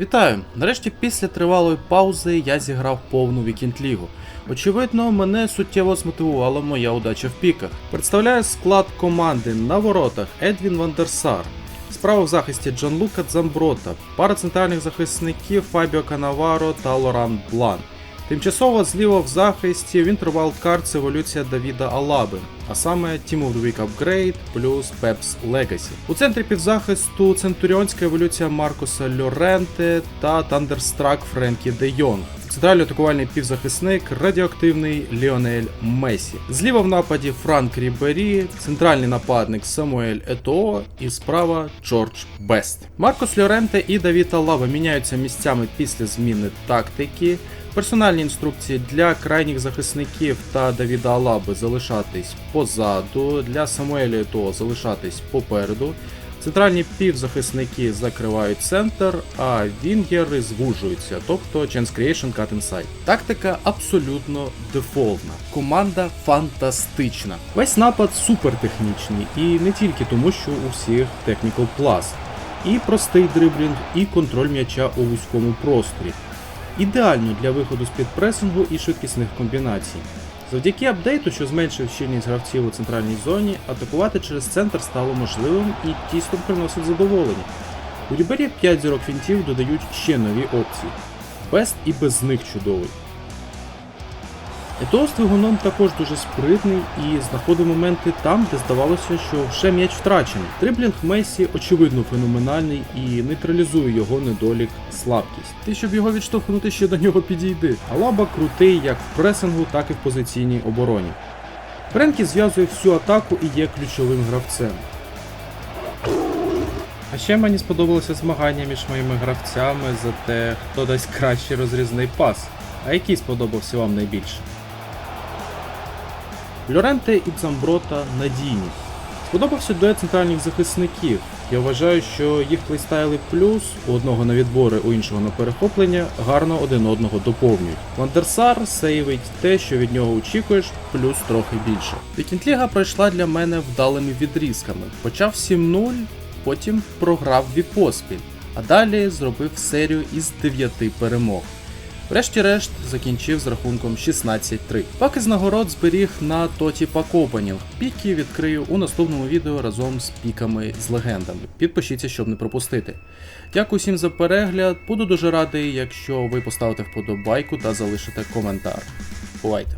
Вітаю! Нарешті після тривалої паузи я зіграв повну вікінд-лігу. Очевидно, мене суттєво змотивувала моя удача в піках. Представляю склад команди на воротах Едвін Вандерсар. Справа в захисті Джанлука Дзамброта, пара центральних захисників Фабіо Канаваро та Лоран Блан. Тимчасово зліва в захисті Wildcard це еволюція Давіда Алаби, а саме Team of the Week Upgrade плюс Peps Legacy. У центрі півзахисту центуріонська еволюція Маркуса Льоренте та Thunderstruck Френкі Де Йонг. Центральний атакувальний півзахисник радіоактивний Ліонель Месі. Зліва в нападі Франк Рібері, центральний нападник Самуель Етоо і справа Джордж Бест. Маркус Льоренте і Давід Алаба міняються місцями після зміни тактики. Персональні інструкції для крайніх захисників та Давіда Алаби залишатись позаду, для Самуеля Етоо залишатись попереду. Центральні півзахисники закривають центр, а вінгери звужуються, тобто Chance Creation Cut Inside. Тактика абсолютно дефолтна. Команда фантастична. Весь напад супертехнічний, і не тільки тому, що у всіх Technical Plus. І простий дриблінг, і контроль м'яча у вузькому просторі. Ідеально для виходу з підпресингу і швидкісних комбінацій. Завдяки апдейту, що зменшив щільність гравців у центральній зоні, атакувати через центр стало можливим і тістом приносить задоволення. У Рібері 5 зірок фінтів додають ще нові опції. Бест і без них чудовий. Етоо з двигуном також дуже спритний і знаходив моменти там, де здавалося, що вже м'яч втрачений. Дриблінг Месі очевидно феноменальний і нейтралізує його недолік слабкість. Ти щоб його відштовхнути ще до нього підійди. Алаба крутий як в пресингу, так і в позиційній обороні. Френкі зв'язує всю атаку і є ключовим гравцем. А ще мені сподобалося змагання між моїми гравцями за те, хто дасть кращий розрізний пас. А який сподобався вам найбільше? Льоренте і Дзамброта надійні. Сподобався дует центральних захисників. Я вважаю, що їх плейстайли плюс у одного на відбори, у іншого на перехоплення гарно один одного доповнюють. Вандерсар сейвить те, що від нього очікуєш, плюс трохи більше. Вікінтліга пройшла для мене вдалими відрізками. Почав 7-0, потім програв дві поспіль, а далі зробив серію із 9 перемог. Врешті-решт закінчив з рахунком 16-3. Пак з нагород зберіг на Тоті Пакопанів. Піки відкрию у наступному відео разом з піками з легендами. Підпишіться, щоб не пропустити. Дякую всім за перегляд. Буду дуже радий, якщо ви поставите вподобайку та залишите коментар. Бувайте!